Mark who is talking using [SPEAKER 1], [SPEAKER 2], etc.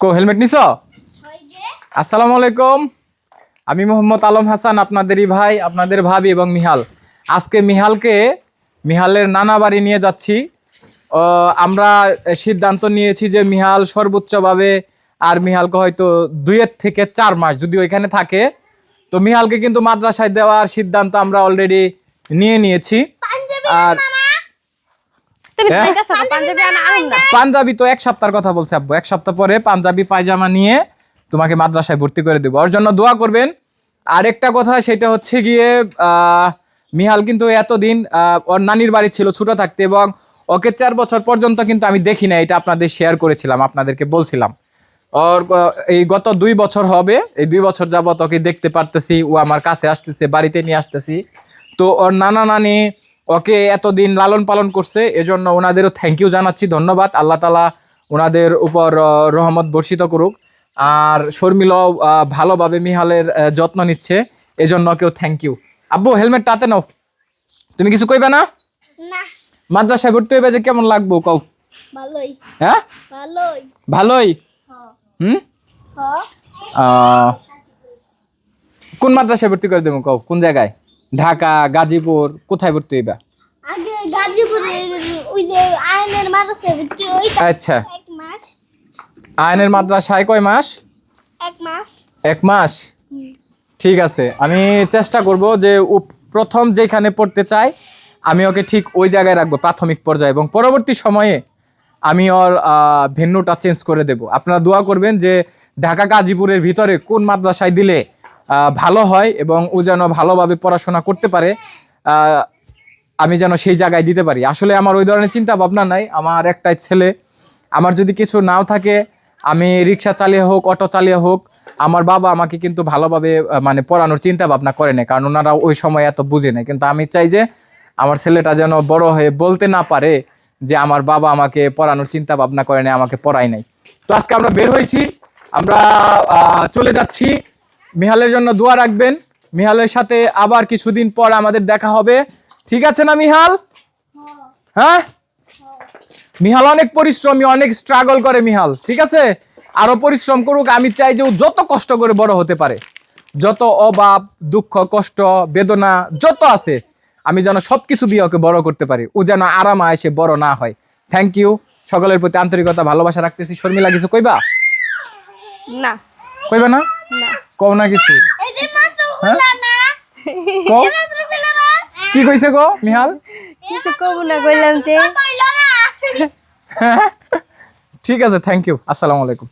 [SPEAKER 1] কো helmet নিছ? আসসালামু আলাইকুম আমি মোহাম্মদ আলম হাসান আপনাদেরই ভাই আপনাদের ভাবি এবং মিহাল। আজকে মিহালকে মিহালের নানা বাড়ি নিয়ে যাচ্ছি। আমরা সিদ্ধান্ত নিয়েছি যে মিহাল সর্বোচ্চভাবে আর মিহালকে হয়তো দুইয়ের থেকে চার মাস যদি ওইখানে থাকে। তো মিহালকে কিন্তু মাদ্রাসায় দেওয়ার সিদ্ধান্ত আমরা অলরেডি নিয়ে নিয়েছি। আর
[SPEAKER 2] তুমি তো
[SPEAKER 1] হ্যাঁ?
[SPEAKER 2] যাইতাছো না, পাঞ্জাবি আনা আনুন না?
[SPEAKER 1] পাঞ্জাবি তো এক সপ্তাহের কথা বলছে আব্বু এক সপ্তাহ পরে পাঞ্জাবি পায়জামা নিয়ে তোমাকে মাদ্রাসায় ভর্তি করে দেবো। ওর জন্য দোয়া করবেন। আরেকটা কথা সেটা হচ্ছে গিয়ে আহ, মিহাল কিন্তু এতদিন আহ, ওর নানির বাড়ি ছিল ছোট থাকতে এবং ওকে চার বছর পর্যন্ত কিন্তু আমি দেখি না এটা আপনাদের শেয়ার করেছিলাম আপনাদেরকে বলছিলাম। ওর এই গত দুই বছর হবে এই দুই বছর যাবত ওকে দেখতে পারতেছি ও আমার কাছে আসতেছে বাড়িতে নিয়ে আসতেছি। তো ওর নানা নানি ওকে এতদিন লালন পালন করছে এজন্য ওনাদেরও থ্যাংক ইউ জানাচ্ছি ধন্যবাদ। আল্লাহ তালা ওনাদের উপর রহমত বর্ষিত করুক। আর শর্মিলাও আহ, ভালোভাবে মিহালের যত্ন নিচ্ছে এজন্য কেউ থ্যাংক ইউ আব্বু হেলমেট তাতে নাও। তুমি কিছু কইবে না?
[SPEAKER 3] না।
[SPEAKER 1] মাদ্রাসায় ভর্তি হইবে যে কেমন লাগবো কও।
[SPEAKER 3] ভালোই।
[SPEAKER 1] হ্যাঁ?
[SPEAKER 3] ভালোই।
[SPEAKER 1] ভালোই?
[SPEAKER 3] হ্যাঁ।
[SPEAKER 1] হুম?
[SPEAKER 3] হ্যাঁ।
[SPEAKER 1] কোন মাদ্রাসায় ভর্তি করে দেবো কও? কোন জায়গায়? ঢাকা গাজীপুর কোথায় ভর্তি হইবা?
[SPEAKER 3] আগে গাজীপুরে ওই যে ওই
[SPEAKER 1] আচ্ছা।
[SPEAKER 3] এক মাস।
[SPEAKER 1] আইনের মাদ্রাসায় কয় মাস?
[SPEAKER 3] এক মাস।
[SPEAKER 1] এক মাস? ঠিক আছে আমি চেষ্টা করব যে প্রথম যেখানে পড়তে চাই আমি ওকে ঠিক ওই জায়গায় রাখব প্রাথমিক পর্যায়ে। এবং পরবর্তী সময়ে আমি ওর ভেন্যুটা চেঞ্জ করে দেব। আপনারা দোয়া করবেন যে ঢাকা গাজীপুরের ভিতরে কোন মাদ্রাসায় দিলে ভালো হয় এবং ও যেন ভালোভাবে পড়াশোনা করতে পারে আমি যেন সেই জায়গায় দিতে পারি। আসলে আমার ওই ধরনের চিন্তা ভাবনা নাই। আমার একটাই ছেলে। আমার যদি কিছু নাও থাকে, আমি রিক্সা চালিয়ে হোক, অটো চালিয়ে হোক, আমার বাবা আমাকে কিন্তু ভালোভাবে মানে পড়ানোর চিন্তা ভাবনা করে না কারণ ওনারা ওই সময় এত বুঝে না কিন্তু আমি চাই যে আমার ছেলেটা যেন বড় হয়ে বলতে না পারে যে আমার বাবা আমাকে পড়ানোর চিন্তা ভাবনা করে না আমাকে পড়াই নাই। তো আজকে আমরা বের হয়েছি। আমরা চলে যাচ্ছি মিহালের জন্য দোয়া রাখবেন। মিহালের সাথে আবার কিছুদিন পর আমাদের দেখা হবে। ঠিক আছে না মিহাল? হ্যাঁ? মিহাল অনেক পরিশ্রমী অনেক স্ট্রাগল করে মিহাল। ঠিক আছে? আরও পরিশ্রম করুক আমি চাই যে ও যত কষ্ট করে বড় হতে পারে। যত অভাব দুঃখ কষ্ট বেদনা যত আছে আমি যেন সবকিছু দিয়ে ওকে বড় করতে পারি। ও যেন আরাম এসে বড় না হয়। থ্যাংক ইউ সকলের প্রতি আন্তরিকতা ভালোবাসা রাখতেছি। শর্মিলা কিছু কইবা?
[SPEAKER 2] না।
[SPEAKER 1] কইবা না? কও না কিছু।
[SPEAKER 3] এই যে মাত্র
[SPEAKER 1] হ্যাঁ?
[SPEAKER 3] খুলা না।
[SPEAKER 1] কও?
[SPEAKER 3] মাত্র খুলা না।
[SPEAKER 1] কি কইছে গো মিহাল?
[SPEAKER 2] কিছু কব না কইলাম যে।
[SPEAKER 1] ঠিক আছে থ্যাংক ইউ আসসালামু আলাইকুম।